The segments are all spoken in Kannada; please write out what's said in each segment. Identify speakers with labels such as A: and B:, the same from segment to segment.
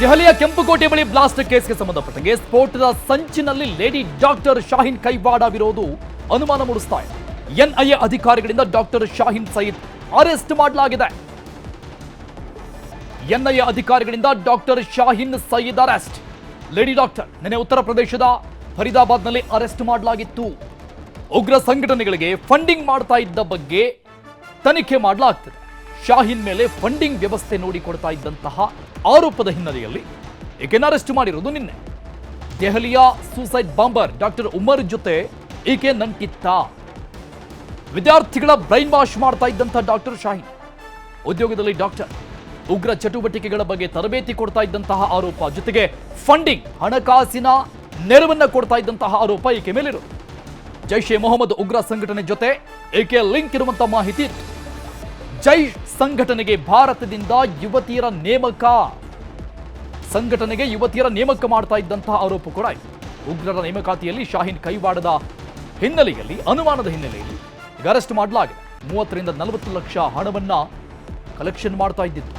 A: ದೆಹಲಿಯ ಕೆಂಪುಕೋಟೆ ಬಳಿ ಬ್ಲಾಸ್ಟ್ ಕೇಸ್ಗೆ ಸಂಬಂಧಪಟ್ಟಂತೆ ಸ್ಫೋಟದ ಸಂಚಿನಲ್ಲಿ ಲೇಡಿ ಡಾಕ್ಟರ್ ಶಾಹಿನ್ ಕೈವಾಡವಿರೋದು ಅನುಮಾನ ಮೂಡಿಸ್ತಾ ಇದೆ. ಎನ್ಐಎ ಅಧಿಕಾರಿಗಳಿಂದ ಡಾಕ್ಟರ್ ಶಾಹಿನ್ ಸಯೀದ್ ಅರೆಸ್ಟ್ ಮಾಡಲಾಗಿದೆ. ಎನ್ಐಎ ಅಧಿಕಾರಿಗಳಿಂದ doctor Shaheen Sayeed arrest. Lady doctor ನಿನ್ನೆ ಉತ್ತರ ಪ್ರದೇಶದ ಫರೀದಾಬಾದ್ನಲ್ಲಿ ಅರೆಸ್ಟ್ ಮಾಡಲಾಗಿತ್ತು. ಉಗ್ರ ಸಂಘಟನೆಗಳಿಗೆ ಫಂಡಿಂಗ್ ಮಾಡ್ತಾ ಇದ್ದ ಬಗ್ಗೆ ತನಿಖೆ ಮಾಡಲಾಗ್ತದೆ. ಶಾಹಿನ್ ಮೇಲೆ ಫಂಡಿಂಗ್ ವ್ಯವಸ್ಥೆ ನೋಡಿಕೊಡ್ತಾ ಇದ್ದಂತಹ ಆರೋಪದ ಹಿನ್ನೆಲೆಯಲ್ಲಿ ಈಕೆನ ಅರೆಸ್ಟ್ ಮಾಡಿರೋದು ನಿನ್ನೆ. ದೆಹಲಿಯ ಸೂಸೈಡ್ ಬಾಂಬರ್ ಡಾಕ್ಟರ್ ಉಮರ್ ಜೊತೆ ಈಕೆ ನಂಟಿತ್ತ. ವಿದ್ಯಾರ್ಥಿಗಳ ಬ್ರೈನ್ ವಾಶ್ ಮಾಡ್ತಾ ಇದ್ದಂತಹ ಡಾಕ್ಟರ್ ಶಾಹಿನ್, ಉದ್ಯೋಗದಲ್ಲಿ ಡಾಕ್ಟರ್, ಉಗ್ರ ಚಟುವಟಿಕೆಗಳ ಬಗ್ಗೆ ತರಬೇತಿ ಕೊಡ್ತಾ ಇದ್ದಂತಹ ಆರೋಪ ಜೊತೆಗೆ ಫಂಡಿಂಗ್, ಹಣಕಾಸಿನ ನೆರವನ್ನ ಕೊಡ್ತಾ ಇದ್ದಂತಹ ಆರೋಪ ಈಕೆ ಮೇಲಿರು ಜೈಷ್ ಎ ಮೊಹಮ್ಮದ್ ಉಗ್ರ ಸಂಘಟನೆ ಜೊತೆ ಈಕೆ ಲಿಂಕ್ ಇರುವಂತಹ ಮಾಹಿತಿ ಜೈ ಸಂಘಟನೆಗೆ ಭಾರತದಿಂದ ಯುವತಿಯರ ನೇಮಕ. ಸಂಘಟನೆಗೆ ಯುವತಿಯರ ನೇಮಕ ಮಾಡ್ತಾ ಇದ್ದಂತಹ ಆರೋಪ ಕೂಡ ಇದೆ. ಉಗ್ರರ ನೇಮಕಾತಿಯಲ್ಲಿ ಶಾಹೀನ್ ಕೈವಾಡದ ಹಿನ್ನೆಲೆಯಲ್ಲಿ, ಅನುಮಾನದ ಹಿನ್ನೆಲೆಯಲ್ಲಿ ಈಗ ಅರೆಸ್ಟ್ ಮಾಡಲಾಗಿದೆ. ಮೂವತ್ತರಿಂದ ನಲವತ್ತು ಲಕ್ಷ ಹಣವನ್ನ ಕಲೆಕ್ಷನ್ ಮಾಡ್ತಾ ಇದ್ದಿತ್ತು.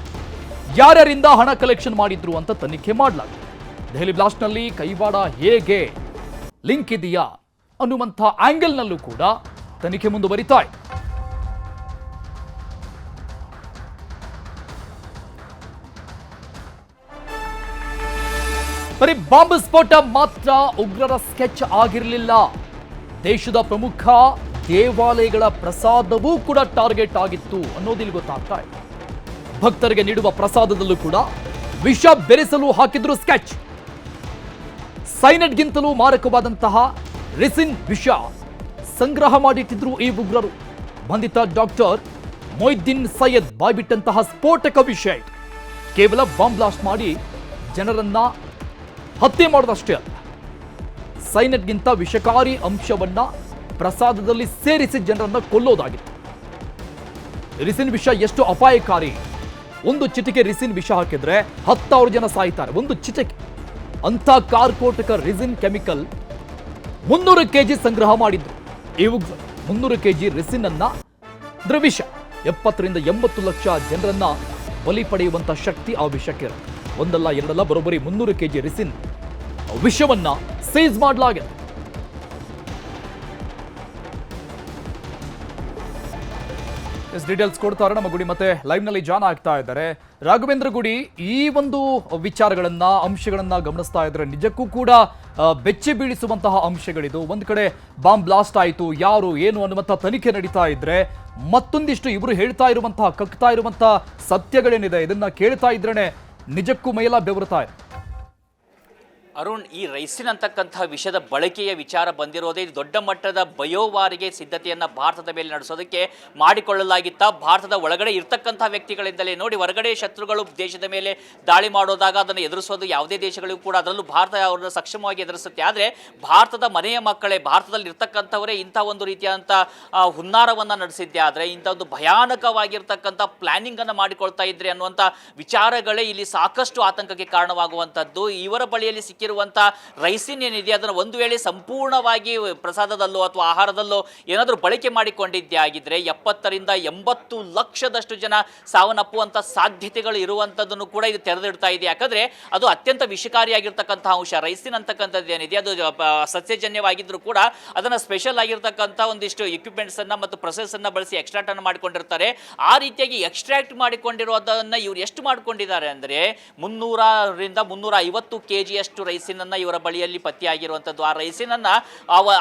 A: ಯಾರ್ಯಾರಿಂದ ಹಣ ಕಲೆಕ್ಷನ್ ಮಾಡಿದ್ರು ಅಂತ ತನಿಖೆ ಮಾಡಲಾಗಿದೆ. ದೆಹಲಿ ಬ್ಲಾಸ್ಟ್ನಲ್ಲಿ ಕೈವಾಡ ಹೇಗೆ? ಲಿಂಕ್ ಇದೆಯಾ? ಅನ್ನುವಂಥ ಆಂಗಲ್ನಲ್ಲೂ ಕೂಡ ತನಿಖೆ ಮುಂದುವರಿತಾ ಬರೀ ಬಾಂಬ್ ಸ್ಫೋಟ ಮಾತ್ರ ಉಗ್ರರ ಸ್ಕೆಚ್ ಆಗಿರಲಿಲ್ಲ. ದೇಶದ ಪ್ರಮುಖ ದೇವಾಲಯಗಳ ಪ್ರಸಾದವೂ ಕೂಡ ಟಾರ್ಗೆಟ್ ಆಗಿತ್ತು ಅನ್ನೋದಿಲ್ಲಿ ಗೊತ್ತಾಗ್ತಾ ಇದೆ. ಭಕ್ತರಿಗೆ ನೀಡುವ ಪ್ರಸಾದದಲ್ಲೂ ಕೂಡ ವಿಷ ಬೆರೆಸಲು ಹಾಕಿದ್ರು ಸ್ಕೆಚ್. ಸೈನೆಟ್ಗಿಂತಲೂ ಮಾರಕವಾದಂತಹ ರೆಸಿನ್ ವಿಷ ಸಂಗ್ರಹ ಮಾಡಿಟ್ಟಿದ್ರು ಈ ಉಗ್ರರು. ಬಂಧಿತ ಡಾಕ್ಟರ್ ಮೊಯ್ದಿನ್ ಸೈಯದ್ ಬಾಯ್ಬಿಟ್ಟಂತಹ ಸ್ಫೋಟಕ ವಿಷಯ ಕೇವಲ ಬಾಂಬ್ ಬ್ಲಾಸ್ಟ್ ಮಾಡಿ ಜನರನ್ನ ಹತ್ಯೆ ಮಾಡೋದಷ್ಟೇ ಅಲ್ಲ ಸೈನಟ್ಗಿಂತ ವಿಷಕಾರಿ ಅಂಶವನ್ನ ಪ್ರಸಾದದಲ್ಲಿ ಸೇರಿಸಿ ಜನರನ್ನ ಕೊಲ್ಲೋದಾಗಿತ್ತು ರಿಸಿನ್ ವಿಷ ಎಷ್ಟು ಅಪಾಯಕಾರಿ. ಒಂದು ಚಿಟಿಕೆ ರಿಸಿನ್ ವಿಷ ಹಾಕಿದ್ರೆ ಹತ್ತಾರು ಜನ ಸಾಯ್ತಾರೆ, ಒಂದು ಚಿಟಿಕೆ. ಅಂಥ ಕಾರ್ಕೋಟಕ ರಿಸಿನ್ ಕೆಮಿಕಲ್ ಮುನ್ನೂರು ಕೆಜಿ ಸಂಗ್ರಹ ಮಾಡಿದ್ರು. ಈ ಮುನ್ನೂರು ಮುನ್ನೂರು ಕೆಜಿ ರಿಸಿನ್ ಅನ್ನ ದ್ರವಿಷ ವಿಷ ಎಪ್ಪತ್ತರಿಂದ ಎಂಬತ್ತು ಲಕ್ಷ ಜನರನ್ನ ಬಲಿ ಪಡೆಯುವಂತ ಶಕ್ತಿ ಆ ವಿಷಕ್ಕೆ ಒಂದಲ್ಲ ಎರಡಲ್ಲ, ಬರೋಬ್ಬರಿ ಮುನ್ನೂರು ಕೆಜಿ ರಿಸಿನ್ ವಿಷವನ್ನ ಸೀಸ್ ಮಾಡಲಾಗಿದೆ. ಎಸ್ ಡೀಟೇಲ್ಸ್ ಕೊಡ್ತಾರೆ ನಮ್ಮ ಗುಡಿ ಮತ್ತೆ ಲೈವ್ನಲ್ಲಿ ಜಾನ್ ಆಗ್ತಾ ಇದ್ದಾರೆ. ರಾಘವೇಂದ್ರ ಗುಡಿ, ಈ ಒಂದು ವಿಚಾರಗಳನ್ನ, ಅಂಶಗಳನ್ನ ಗಮನಿಸ್ತಾ ಇದ್ರೆ ನಿಜಕ್ಕೂ ಕೂಡ ಬೆಚ್ಚಿ ಬೀಳಿಸುವಂತಹ ಅಂಶಗಳಿದು. ಒಂದು ಕಡೆ ಬಾಂಬ್ ಬ್ಲಾಸ್ಟ್ ಆಯಿತು, ಯಾರು, ಏನು ಅನ್ನುವಂಥ ತನಿಖೆ ನಡೀತಾ ಇದ್ರೆ ಮತ್ತೊಂದಿಷ್ಟು ಇವರು ಹೇಳ್ತಾ ಇರುವಂತಹ, ಕಕ್ತಾ ಇರುವಂತಹ ಸತ್ಯಗಳೇನಿದೆ, ಇದನ್ನ ಕೇಳ್ತಾ ಇದ್ರೇನೆ ನಿಜಕ್ಕೂ ಮೈಲ ಬೆವರುತ್ತಾ ಇದೆ
B: ಅರುಣ್, ಈ ರೈಸಿನ್ ಅಂತಕ್ಕಂತಹ ವಿಷದ ಬಳಕೆಯ ವಿಚಾರ ಬಂದಿರೋದೇ ದೊಡ್ಡ ಮಟ್ಟದ ಬಯೋವಾರಿಗೆ ಸಿದ್ಧತೆಯನ್ನು ಭಾರತದ ಮೇಲೆ ನಡೆಸೋದಕ್ಕೆ ಮಾಡಿಕೊಳ್ಳಲಾಗಿತ್ತ. ಭಾರತದ ಒಳಗಡೆ ಇರ್ತಕ್ಕಂತಹ ವ್ಯಕ್ತಿಗಳಿಂದಲೇ ನೋಡಿ ಹೊರಗಡೆ ಶತ್ರುಗಳು ದೇಶದ ಮೇಲೆ ದಾಳಿ ಮಾಡೋದಾಗ ಅದನ್ನು ಎದುರಿಸೋದು ಯಾವುದೇ ದೇಶಗಳಿಗೂ ಕೂಡ ಅದರಲ್ಲೂ ಭಾರತ ಅವರನ್ನು ಸಕ್ಷಮವಾಗಿ ಎದುರಿಸುತ್ತೆ. ಆದರೆ ಭಾರತದ ಮನೆಯ ಮಕ್ಕಳೇ, ಭಾರತದಲ್ಲಿ ಇರ್ತಕ್ಕಂಥವರೇ ಇಂಥ ಒಂದು ರೀತಿಯಾದಂಥ ಹುನ್ನಾರವನ್ನು ನಡೆಸಿದ್ದೆ. ಆದರೆ ಇಂಥ ಒಂದು ಭಯಾನಕವಾಗಿರ್ತಕ್ಕಂಥ ಪ್ಲಾನಿಂಗ್ ಅನ್ನು ಮಾಡಿಕೊಳ್ತಾ ಇದ್ರೆ ಅನ್ನುವಂಥ ವಿಚಾರಗಳೇ ಇಲ್ಲಿ ಸಾಕಷ್ಟು ಆತಂಕಕ್ಕೆ ಕಾರಣವಾಗುವಂಥದ್ದು. ಇವರ ಬಳಿಯಲ್ಲಿ ಸಿಕ್ಕಿರುವಂಥ ರೈಸಿನ್ ಏನಿದೆ ಅದನ್ನು ಒಂದು ವೇಳೆ ಸಂಪೂರ್ಣವಾಗಿ ಪ್ರಸಾದದಲ್ಲೋ ಅಥವಾ ಆಹಾರದಲ್ಲೋ ಏನಾದರೂ ಬಳಕೆ ಮಾಡಿಕೊಂಡಿದ್ದೇ ಆಗಿದ್ರೆ ಎಪ್ಪತ್ತರಿಂದ ಎಂಬತ್ತು ಲಕ್ಷದಷ್ಟು ಜನ ಸಾವನ್ನಪ್ಪುವಂಥ ಸಾಧ್ಯತೆಗಳು ಇರುವಂಥದ್ದನ್ನು ಕೂಡ ಇದು ತೆರೆದಿಡ್ತಾ ಇದೆ. ಯಾಕಂದ್ರೆ ಅದು ಅತ್ಯಂತ ವಿಷಕಾರಿಯಾಗಿರ್ತಕ್ಕಂಥ ಅಂಶ. ರೈಸಿನ್ ಅಂತಕ್ಕಂಥದ್ದು ಏನಿದೆ, ಅದು ಸಸ್ಯಜನ್ಯವಾಗಿದ್ದರೂ ಕೂಡ ಅದನ್ನು ಸ್ಪೆಷಲ್ ಆಗಿರ್ತಕ್ಕಂಥ ಒಂದಿಷ್ಟು ಇಕ್ವಿಪ್ಮೆಂಟ್ಸನ್ನು ಮತ್ತು ಅನ್ನ ಬಳಸಿ ಎಕ್ಸ್ಟ್ರಾಕ್ಟ್ ಅನ್ನು ಮಾಡಿಕೊಂಡಿರ್ತಾರೆ. ಆ ರೀತಿಯಾಗಿ ಎಕ್ಸ್ಟ್ರಾಕ್ಟ್ ಮಾಡಿಕೊಂಡಿರೋದನ್ನ ಇವರು ಎಷ್ಟು ಮಾಡ್ಕೊಂಡಿದ್ದಾರೆ ಅಂದ್ರೆ ಮುನ್ನೂರರಿಂದ ಮುನ್ನೂರ ಐವತ್ತು ಕೆ ಜಿಯಷ್ಟು ರೈಸಿನನ್ನ ಇವರ ಬಳಿಯಲ್ಲಿ ಪತ್ತೆಯಾಗಿರುವಂಥದ್ದು ಆ ರೈಸಿನನ್ನು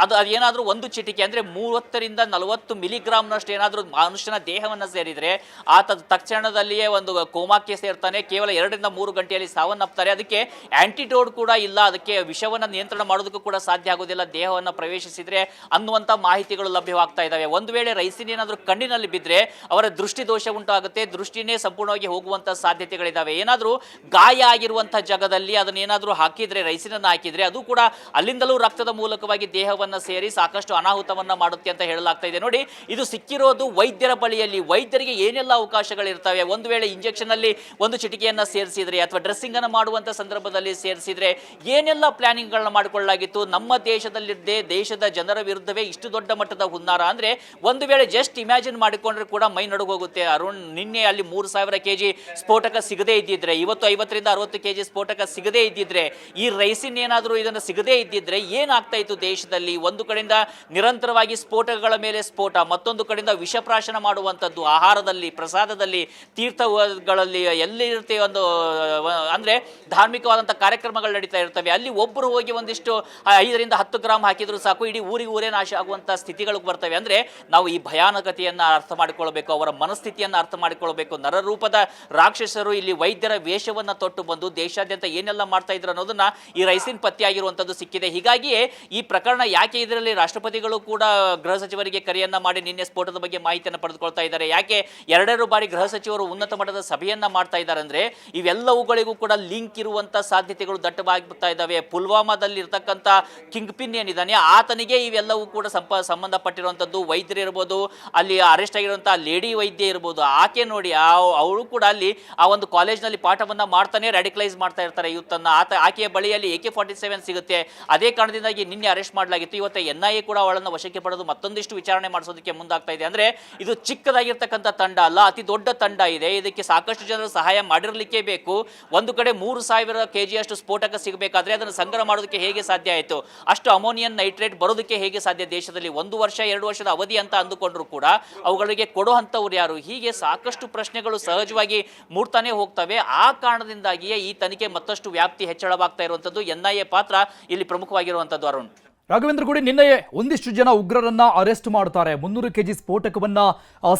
B: ಅದು ಅದೇನಾದರೂ ಒಂದು ಚಿಟಿಕೆ ಅಂದ್ರೆ ಮೂವತ್ತರಿಂದ ನಲವತ್ತು ಮಿಲಿಗ್ರಾಮ್ನಷ್ಟು ಏನಾದರೂ ಮನುಷ್ಯನ ದೇಹವನ್ನು ಸೇರಿದ್ರೆ ಆತ ತಕ್ಷಣದಲ್ಲಿಯೇ ಒಂದು ಕೋಮಾಕ್ಕೆ ಸೇರ್ತಾನೆ. ಕೇವಲ ಎರಡರಿಂದ ಮೂರು ಗಂಟೆಯಲ್ಲಿ ಸಾವನ್ನಪ್ತಾರೆ. ಅದಕ್ಕೆ ಆಂಟಿಡೋಡ್ ಕೂಡ ಇಲ್ಲ. ಅದಕ್ಕೆ ವಿಷವನ್ನು ನಿಯಂತ್ರಣ ಮಾಡೋದಕ್ಕೂ ಕೂಡ ಸಾಧ್ಯ ಆಗೋದಿಲ್ಲ. ದೇಹವನ್ನು ಪ್ರವೇಶಿಸಿದ್ರೆ ಅನ್ನುವಂಥ ಮಾಹಿತಿಗಳು ಲಭ್ಯವಾಗ್ತಾ ಇದ್ದಾವೆ. ಒಂದು ವೇಳೆ ರೈಸಿನ ಏನಾದರೂ ಕಣ್ಣಿನಲ್ಲಿ ಬಿದ್ದರೆ ಅವರ ದೃಷ್ಟಿ ದೋಷ ಉಂಟಾಗುತ್ತೆ. ದೃಷ್ಟಿನೇ ಸಂಪೂರ್ಣವಾಗಿ ಹೋಗುವಂಥ ಸಾಧ್ಯತೆಗಳಿದ್ದಾವೆ. ಏನಾದರೂ ಗಾಯ ಆಗಿರುವಂಥ ಜಾಗದಲ್ಲಿ ಅದನ್ನೇನಾದರೂ ಹಾಕಿದ್ರೆ ಕಡೆ ರೈಸಿನನ್ನು ಹಾಕಿದ್ರೆ ಅದು ಕೂಡ ಅಲ್ಲಿಂದಲೂ ರಕ್ತದ ಮೂಲಕವಾಗಿ ದೇಹವನ್ನು ಸೇರಿ ಸಾಕಷ್ಟು ಅನಾಹುತವನ್ನ ಮಾಡುತ್ತೆ ಅಂತ ಹೇಳಲಾಗ್ತಾ ಇದೆ. ನೋಡಿ, ಇದು ಸಿಕ್ಕಿರೋದು ವೈದ್ಯರ ಬಳಿಯಲ್ಲಿ. ವೈದ್ಯರಿಗೆ ಏನೆಲ್ಲ ಅವಕಾಶಗಳಿರ್ತವೆ? ಒಂದು ವೇಳೆ ಇಂಜೆಕ್ಷನ್ ಅಲ್ಲಿ ಒಂದು ಚಿಟಿಕೆಯನ್ನ ಸೇರಿಸಿದರೆ ಅಥವಾ ಡ್ರೆಸ್ಸಿಂಗ್ ಅನ್ನು ಮಾಡುವಂತ ಸಂದರ್ಭದಲ್ಲಿ ಸೇರಿಸಿದರೆ ಏನೆಲ್ಲ ಪ್ಲಾನಿಂಗ್ಗಳನ್ನ ಮಾಡಿಕೊಳ್ಳಲಾಗಿತ್ತು? ನಮ್ಮ ದೇಶದಲ್ಲಿದ್ದೇ ದೇಶದ ಜನರ ವಿರುದ್ಧವೇ ಇಷ್ಟು ದೊಡ್ಡ ಮಟ್ಟದ ಹುನ್ನಾರ ಅಂದ್ರೆ ಒಂದು ವೇಳೆ ಜಸ್ಟ್ ಇಮ್ಯಾಜಿನ್ ಮಾಡಿಕೊಂಡ್ರೆ ಕೂಡ ಮೈ ನಡುಗೋಗುತ್ತೆ. ಅರುಣ್, ನಿನ್ನೆ ಅಲ್ಲಿ ಮೂರು ಸಾವಿರ ಕೆಜಿ ಸ್ಫೋಟಕ ಸಿಗದೇ ಇದ್ದಿದ್ರೆ, ಇವತ್ತು ಐವತ್ತರಿಂದ ಅರವತ್ತು ಕೆಜಿ ಸ್ಫೋಟಕ ಸಿಗದೇ ಇದ್ದಿದ್ರೆ ಈ ರೈಸಿನ್ ಏನಾದರೂ ಇದನ್ನು ಸಿಗದೇ ಇದ್ದಿದ್ರೆ ಏನಾಗ್ತಾ ಇತ್ತು ದೇಶದಲ್ಲಿ? ಒಂದು ಕಡೆಯಿಂದ ನಿರಂತರವಾಗಿ ಸ್ಫೋಟಗಳ ಮೇಲೆ ಸ್ಫೋಟ, ಮತ್ತೊಂದು ಕಡೆಯಿಂದ ವಿಷಪ್ರಾಶನ ಮಾಡುವಂಥದ್ದು, ಆಹಾರದಲ್ಲಿ, ಪ್ರಸಾದದಲ್ಲಿ, ತೀರ್ಥಗಳಲ್ಲಿ ಎಲ್ಲಿ ಇರುತ್ತೆ ಒಂದು, ಅಂದರೆ ಧಾರ್ಮಿಕವಾದಂಥ ಕಾರ್ಯಕ್ರಮಗಳು ನಡೀತಾ ಇರ್ತವೆ. ಅಲ್ಲಿ ಒಬ್ಬರು ಹೋಗಿ ಒಂದಿಷ್ಟು ಐದರಿಂದ ಹತ್ತು ಗ್ರಾಮ್ ಹಾಕಿದ್ರು ಸಾಕು, ಇಡೀ ಊರಿಗೆ ಊರೇ ನಾಶ ಆಗುವಂಥ ಸ್ಥಿತಿಗಳು ಬರ್ತವೆ. ಅಂದರೆ ನಾವು ಈ ಭಯಾನಕತೆಯನ್ನು ಅರ್ಥ ಮಾಡಿಕೊಳ್ಬೇಕು, ಅವರ ಮನಸ್ಥಿತಿಯನ್ನು ಅರ್ಥ ಮಾಡಿಕೊಳ್ಬೇಕು. ನರರೂಪದ ರಾಕ್ಷಸರು ಇಲ್ಲಿ ವೈದ್ಯರ ವೇಷವನ್ನು ತೊಟ್ಟು ಬಂದು ದೇಶಾದ್ಯಂತ ಏನೆಲ್ಲ ಮಾಡ್ತಾ ಇದ್ರು ಅನ್ನೋದನ್ನ ಈ ರೈಸಿನ್ ಪತ್ತೆಯಾಗಿರುವಂಥದ್ದು ಸಿಕ್ಕಿದೆ. ಹೀಗಾಗಿಯೇ ಈ ಪ್ರಕರಣ ಯಾಕೆ ಇದರಲ್ಲಿ ರಾಷ್ಟ್ರಪತಿಗಳು ಕೂಡ ಗೃಹ ಸಚಿವರಿಗೆ ಕರೆಯನ್ನ ಮಾಡಿ ನಿನ್ನೆ ಸ್ಫೋಟದ ಬಗ್ಗೆ ಮಾಹಿತಿಯನ್ನು ಪಡೆದುಕೊಳ್ತಾ ಇದ್ದಾರೆ. ಯಾಕೆ ಎರಡೆರಡು ಬಾರಿ ಗೃಹ ಸಚಿವರು ಉನ್ನತ ಮಟ್ಟದ ಸಭೆಯನ್ನ ಮಾಡ್ತಾ ಇದ್ದಾರೆ ಅಂದ್ರೆ ಇವೆಲ್ಲವುಗಳಿಗೂ ಕೂಡ ಲಿಂಕ್ ಇರುವಂತ ಸಾಧ್ಯತೆಗಳು ದಟ್ಟವಾಗ್ತಾ ಇದ್ದಾವೆ. ಪುಲ್ವಾಮಾದಲ್ಲಿ ಇರ್ತಕ್ಕಂಥ ಕಿಂಗ್ ಪಿನ್ ಏನಿದ್ದಾನೆ, ಆತನಿಗೆ ಇವೆಲ್ಲವೂ ಕೂಡ ಸಂಪ, ಸಂಬಂಧಪಟ್ಟಿರುವಂಥದ್ದು. ವೈದ್ಯರು ಇರ್ಬೋದು, ಅಲ್ಲಿ ಅರೆಸ್ಟ್ ಆಗಿರುವಂತಹ ಲೇಡಿ ವೈದ್ಯ ಇರ್ಬೋದು, ಆಕೆ ನೋಡಿ ಅವಳು ಕೂಡ ಅಲ್ಲಿ ಆ ಒಂದು ಕಾಲೇಜ್ನಲ್ಲಿ ಪಾಠವನ್ನ ಮಾಡ್ತಾನೆ ರ್ಯಾಡಿಕಲೈಸ್ ಮಾಡ್ತಾ ಇರ್ತಾರೆ. ಯೂತನ್ನ ಆತ, ಆಕೆಯ ಬಳಿಯಲ್ಲಿ ಎ ಕೆ ಫಾರ್ಟಿ ಸೆವೆನ್ ಸಿಗುತ್ತೆ. ಅದೇ ಕಾರಣದಿಂದಾಗಿ ನಿನ್ನೆ ಅರೆಸ್ಟ್ ಮಾಡಲಾಗಿತ್ತು. ಇವತ್ತು ಎನ್ ಐ ಎ ಕೂಡ ಅವಳನ್ನು ವಶಕ್ಕೆ ಪಡೆದು ಮತ್ತೊಂದಿಷ್ಟು ವಿಚಾರಣೆ ಮಾಡಿಸೋದಕ್ಕೆ ಮುಂದಾಗ್ತಾ ಇದೆ. ಅಂದ್ರೆ ಇದು ಚಿಕ್ಕದಾಗಿರ್ತಕ್ಕಂಥ ತಂಡ ಅಲ್ಲ, ಅತಿ ದೊಡ್ಡ ತಂಡ ಇದೆ. ಇದಕ್ಕೆ ಸಾಕಷ್ಟು ಜನರು ಸಹಾಯ ಮಾಡಿರಲಿಕ್ಕೆ ಬೇಕು. ಒಂದು ಕಡೆ ಮೂರು ಸಾವಿರ ಕೆ ಜಿಯಷ್ಟು ಸ್ಫೋಟಕ ಸಿಗಬೇಕಾದ್ರೆ ಅದನ್ನು ಸಂಗ್ರಹ ಮಾಡೋದಕ್ಕೆ ಹೇಗೆ ಸಾಧ್ಯ ಆಯಿತು? ಅಷ್ಟು ಅಮೋನಿಯನ್ ನೈಟ್ರೇಟ್ ಬರೋದಕ್ಕೆ ಹೇಗೆ ಸಾಧ್ಯ? ದೇಶದಲ್ಲಿ ಒಂದು ವರ್ಷ, ಎರಡು ವರ್ಷದ ಅವಧಿ ಅಂತ ಅಂದುಕೊಂಡ್ರು ಕೂಡ ಅವುಗಳಿಗೆ ಕೊಡುವಂಥವ್ರು ಯಾರು? ಹೀಗೆ ಸಾಕಷ್ಟು ಪ್ರಶ್ನೆಗಳು ಸಹಜವಾಗಿ ಮೂಡ್ತಾನೆ ಹೋಗ್ತವೆ. ಆ ಕಾರಣದಿಂದಾಗಿಯೇ ಈ ತನಿಖೆ ಮತ್ತಷ್ಟು ವ್ಯಾಪ್ತಿ ಹೆಚ್ಚಳವಾಗ್ತಾ ಇರುವಂಥದ್ದು ಎನ್ ಐ ಎ ಪಾತ್ರ ಇಲ್ಲಿ ಪ್ರಮುಖವಾಗಿರುವಂಥದ್ದು ಅರುಣ್.
A: ರಾಘವೇಂದ್ರ ಗುಡಿ, ನಿನ್ನೆಯೇ ಒಂದಿಷ್ಟು ಜನ ಉಗ್ರರನ್ನ ಅರೆಸ್ಟ್ ಮಾಡ್ತಾರೆ. ಮುನ್ನೂರು ಕೆಜಿ ಸ್ಫೋಟಕವನ್ನ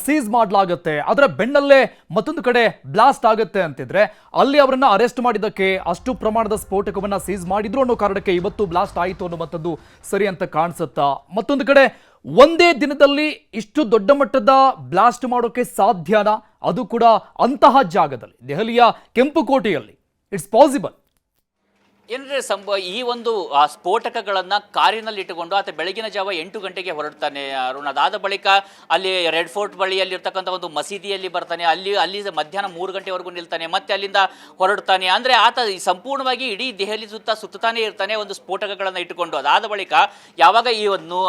A: ಸೀಸ್ ಮಾಡಲಾಗುತ್ತೆ. ಅದರ ಬೆನ್ನಲ್ಲೇ ಮತ್ತೊಂದು ಕಡೆ ಬ್ಲಾಸ್ಟ್ ಆಗುತ್ತೆ ಅಂತಿದ್ರೆ ಅಲ್ಲಿ ಅವರನ್ನ ಅರೆಸ್ಟ್ ಮಾಡಿದ್ದಕ್ಕೆ ಅಷ್ಟು ಪ್ರಮಾಣದ ಸ್ಫೋಟಕವನ್ನ ಸೀಸ್ ಮಾಡಿದ್ರು ಅನ್ನೋ ಕಾರಣಕ್ಕೆ ಇವತ್ತು ಬ್ಲಾಸ್ಟ್ ಆಯಿತು ಅನ್ನುವಂಥದ್ದು ಸರಿ ಅಂತ ಕಾಣಿಸುತ್ತಾ. ಮತ್ತೊಂದು ಕಡೆ ಒಂದೇ ದಿನದಲ್ಲಿ ಇಷ್ಟು ದೊಡ್ಡ ಮಟ್ಟದ ಬ್ಲಾಸ್ಟ್ ಮಾಡೋಕೆ ಸಾಧ್ಯನಾ? ಅದು ಕೂಡ ಅಂತಹ ಜಾಗದಲ್ಲಿ, ದೆಹಲಿಯ ಕೆಂಪುಕೋಟೆಯಲ್ಲಿ ಇಟ್ಸ್ ಪಾಸಿಬಲ್
B: ಏನಂದ್ರೆ ಸಂಭವ? ಈ ಒಂದು ಸ್ಫೋಟಕಗಳನ್ನ ಕಾರಿನಲ್ಲಿ ಇಟ್ಟುಕೊಂಡು ಆತ ಬೆಳಗಿನ ಜಾವ ಎಂಟು ಗಂಟೆಗೆ ಹೊರಡ್ತಾನೆ ಅರುಣ್. ಅದಾದ ಬಳಿಕ ಅಲ್ಲಿ ರೆಡ್ ಫೋರ್ಟ್ ಬಳಿಯಲ್ಲಿ ಇರ್ತಕ್ಕಂಥ ಒಂದು ಮಸೀದಿಯಲ್ಲಿ ಬರ್ತಾನೆ. ಅಲ್ಲಿ ಅಲ್ಲಿ ಮಧ್ಯಾಹ್ನ ಮೂರು ಗಂಟೆವರೆಗೂ ನಿಲ್ತಾನೆ. ಮತ್ತೆ ಅಲ್ಲಿಂದ ಹೊರಡ್ತಾನೆ. ಅಂದ್ರೆ ಆತ ಸಂಪೂರ್ಣವಾಗಿ ಇಡೀ ದೆಹಲಿ ಸುತ್ತ ಸುತ್ತಾನೆ ಇರ್ತಾನೆ ಒಂದು ಸ್ಫೋಟಕಗಳನ್ನ ಇಟ್ಟುಕೊಂಡು. ಅದಾದ ಬಳಿಕ ಯಾವಾಗ ಈ ಒಂದು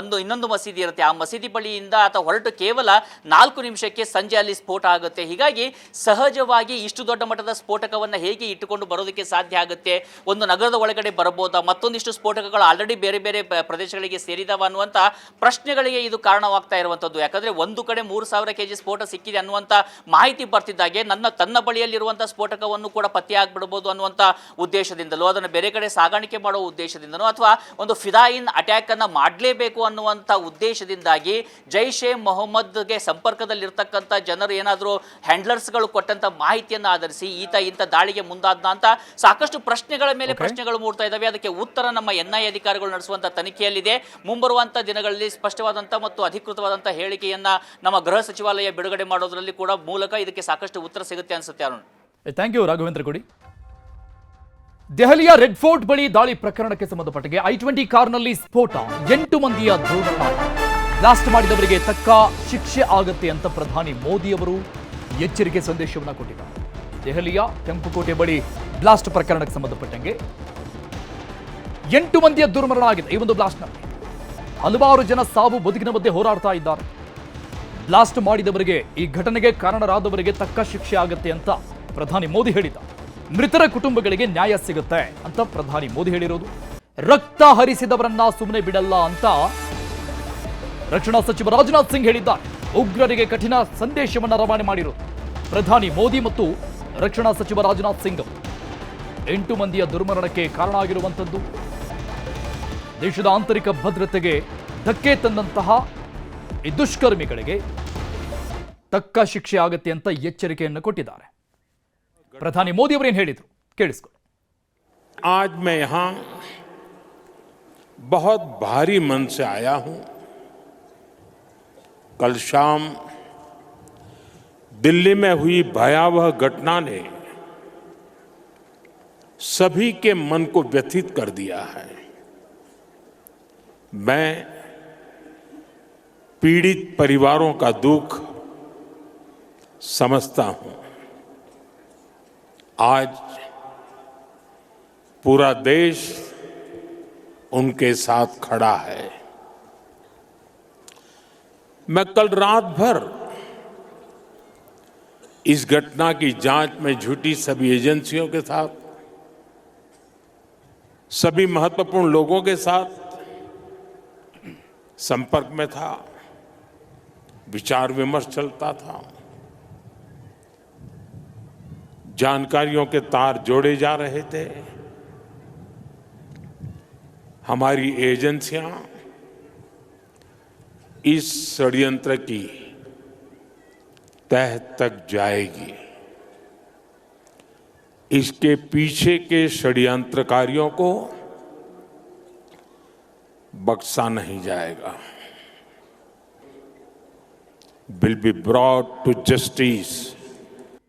B: ಒಂದು ಇನ್ನೊಂದು ಮಸೀದಿ ಇರುತ್ತೆ. ಆ ಮಸೀದಿ ಬಳಿಯಿಂದ ಆತ ಹೊರಟು ಕೇವಲ ನಾಲ್ಕು ನಿಮಿಷಕ್ಕೆ ಸಂಜೆ ಅಲ್ಲಿ ಸ್ಫೋಟ ಆಗುತ್ತೆ. ಹೀಗಾಗಿ ಸಹಜವಾಗಿ ಇಷ್ಟು ದೊಡ್ಡ ಮಟ್ಟದ ಸ್ಫೋಟಕವನ್ನ ಹೇಗೆ ಇಟ್ಟುಕೊಂಡು ಬರೋದಕ್ಕೆ ಸಾಧ್ಯ ಆಗುತ್ತೆ? ಒಂದು ನಗರದ ಒಳಗಡೆ ಬರಬಹುದಾ? ಮತ್ತೊಂದಿಷ್ಟು ಸ್ಫೋಟಕಗಳು ಆಲ್ರೆಡಿ ಬೇರೆ ಬೇರೆ ಪ್ರದೇಶಗಳಿಗೆ ಸೇರಿದವ ಅನ್ನುವಂಥ ಪ್ರಶ್ನೆಗಳಿಗೆ ಇದು ಕಾರಣವಾಗ್ತಾ ಇರುವಂಥದ್ದು ಯಾಕಂದ್ರೆ ಒಂದು ಕಡೆ ಮೂರು ಸಾವಿರ ಕೆಜಿ ಸ್ಫೋಟ ಸಿಕ್ಕಿದೆ ಅನ್ನುವಂಥ ಮಾಹಿತಿ ಬರ್ತಿದ್ದಾಗೆ ನನ್ನ ತನ್ನ ಬಳಿಯಲ್ಲಿರುವಂಥ ಸ್ಫೋಟಕವನ್ನು ಕೂಡ ಪತ್ತೆ ಆಗ್ಬಿಡ್ಬೋದು ಅನ್ನುವಂಥ ಉದ್ದೇಶದಿಂದಲೋ, ಅದನ್ನು ಬೇರೆ ಕಡೆ ಸಾಗಾಣಿಕೆ ಮಾಡುವ ಉದ್ದೇಶದಿಂದನೋ ಅಥವಾ ಒಂದು ಫಿದಾಯಿನ್ ಅಟ್ಯಾಕ್ ಅನ್ನ ಮಾಡಲೇಬೇಕು ಅನ್ನುವಂಥ ಉದ್ದೇಶದಿಂದಾಗಿ ಜೈಷ್ ಎ ಮೊಹಮ್ಮದ್ಗೆ ಸಂಪರ್ಕದಲ್ಲಿರ್ತಕ್ಕಂಥ ಜನರು ಏನಾದರೂ ಹ್ಯಾಂಡ್ಲರ್ಸ್ಗಳು ಕೊಟ್ಟಂತ ಮಾಹಿತಿಯನ್ನು ಆಧರಿಸಿ ಈತ ಇಂಥ ದಾಳಿಗೆ ಮುಂದಾದ ಅಂತ ಸಾಕಷ್ಟು ಪ್ರಶ್ನೆಗಳ ಮೇಲೆ ಪ್ರಶ್ನೆಗಳು ಮೂಡ್ತಾ ಇದ್ದಾವೆ. ಅದಕ್ಕೆ ಉತ್ತರ ನಮ್ಮ ಎನ್ ಐ ಅಧಿಕಾರಿಗಳು ನಡೆಸುವಂತ ತನಿಖೆಯಲ್ಲಿದೆ. ಮುಂಬರುವಂತ ದಿನಗಳಲ್ಲಿ ಸ್ಪಷ್ಟವಾದಂತ ಮತ್ತು ಅಧಿಕೃತವಾದಂತ ಹೇಳಿಕೆಯನ್ನ ನಮ್ಮ ಗೃಹ ಸಚಿವಾಲಯ ಬಿಡುಗಡೆ ಮಾಡೋದ್ರಲ್ಲಿ ಕೂಡ ಮೂಲಕ ಇದಕ್ಕೆ ಸಾಕಷ್ಟು ಉತ್ತರ ಸಿಗುತ್ತೆ ಅನ್ಸುತ್ತೆ ಅರುಣ್.
A: ಥ್ಯಾಂಕ್ ಯು ರಾಘವೇಂದ್ರ ಗುಡಿ ದೆಹಲಿಯ ರೆಡ್ ಫೋರ್ಟ್ ಬಳಿ ದಾಳಿ ಪ್ರಕರಣಕ್ಕೆ ಸಂಬಂಧಪಟ್ಟಿಗೆ ಐ ಟ್ವೆಂಟಿ ಕಾರ್ನಲ್ಲಿ ಸ್ಫೋಟ. ಎಂಟು ಮಂದಿಯ ಬ್ಲಾಸ್ಟ್ ಮಾಡಿದವರಿಗೆ ತಕ್ಕ ಶಿಕ್ಷೆ ಆಗತ್ತೆ ಅಂತ ಪ್ರಧಾನಿ ಮೋದಿ ಅವರು ಎಚ್ಚರಿಕೆ ಸಂದೇಶವನ್ನು ಕೊಟ್ಟಿದ್ದಾರೆ. ದೆಹಲಿಯ ಕೆಂಪುಕೋಟೆ ಬಳಿ ಬ್ಲಾಸ್ಟ್ ಪ್ರಕರಣಕ್ಕೆ ಸಂಬಂಧಪಟ್ಟಂಗೆ ಎಂಟು ಮಂದಿಯ ದುರ್ಮರಣ ಆಗಿದೆ ಈ ಒಂದು ಬ್ಲಾಸ್ಟ್ನಲ್ಲಿ ಹಲವಾರು ಜನ ಸಾವು ಬದುಕಿನ ಮಧ್ಯೆ ಹೋರಾಡ್ತಾ ಇದ್ದಾರೆ. ಬ್ಲಾಸ್ಟ್ ಮಾಡಿದವರಿಗೆ ಈ ಘಟನೆಗೆ ಕಾರಣರಾದವರಿಗೆ ತಕ್ಕ ಶಿಕ್ಷೆ ಆಗುತ್ತೆ ಅಂತ ಪ್ರಧಾನಿ ಮೋದಿ ಹೇಳಿದ ಮೃತರ ಕುಟುಂಬಗಳಿಗೆ ನ್ಯಾಯ ಸಿಗುತ್ತೆ ಅಂತ ಪ್ರಧಾನಿ ಮೋದಿ ಹೇಳಿರೋದು. ರಕ್ತ ಹರಿಸಿದವರನ್ನ ಸುಮ್ಮನೆ ಬಿಡಲ್ಲ ಅಂತ ರಕ್ಷಣಾ ಸಚಿವ ರಾಜನಾಥ್ ಸಿಂಗ್ ಹೇಳಿದ್ದಾರೆ. ಉಗ್ರರಿಗೆ ಕಠಿಣ ಸಂದೇಶವನ್ನು ರವಾನೆ ಮಾಡಿರೋದು ಪ್ರಧಾನಿ ಮೋದಿ ಮತ್ತು ರಕ್ಷಣಾ ಸಚಿವ ರಾಜನಾಥ್ ಸಿಂಗ್. ಎಂಟು ಮಂದಿಯ ದುರ್ಮರಣಕ್ಕೆ ಕಾರಣ ಆಗಿರುವಂಥದ್ದು ದೇಶದ ಆಂತರಿಕ ಭದ್ರತೆಗೆ ಧಕ್ಕೆ ತಂದಂತಹ ಈ ದುಷ್ಕರ್ಮಿಗಳಿಗೆ ತಕ್ಕ ಶಿಕ್ಷೆ ಆಗತ್ತೆ ಅಂತ ಎಚ್ಚರಿಕೆಯನ್ನು ಕೊಟ್ಟಿದ್ದಾರೆ ಪ್ರಧಾನಿ ಮೋದಿ ಅವರೇನು ಹೇಳಿದ್ರು ಕೇಳಿಸ್ಕೊಳ್ಳಿ
C: आज मैं यहां बहुत भारी मन से आया हूं कल शाम दिल्ली में हुई भयावह घटना ने सभी के मन को व्यथित कर दिया है। मैं पीड़ित परिवारों का दुख समझता हूँ। आज पूरा देश उनके साथ खड़ा है। मैं कल रात भर इस घटना की जाँच में जुटी सभी एजेंसियों के साथ सभी महत्वपूर्ण लोगों के साथ संपर्क में था, विचार विमर्श चलता था। जानकारियों के तार जोड़े जा रहे थे। हमारी एजेंसियाँ इस षड्यंत्र की तह तक जाएगी। इसके पीछे के षड्यंत्रकारियों को बक्सा नहीं जाएगा। Will be brought to justice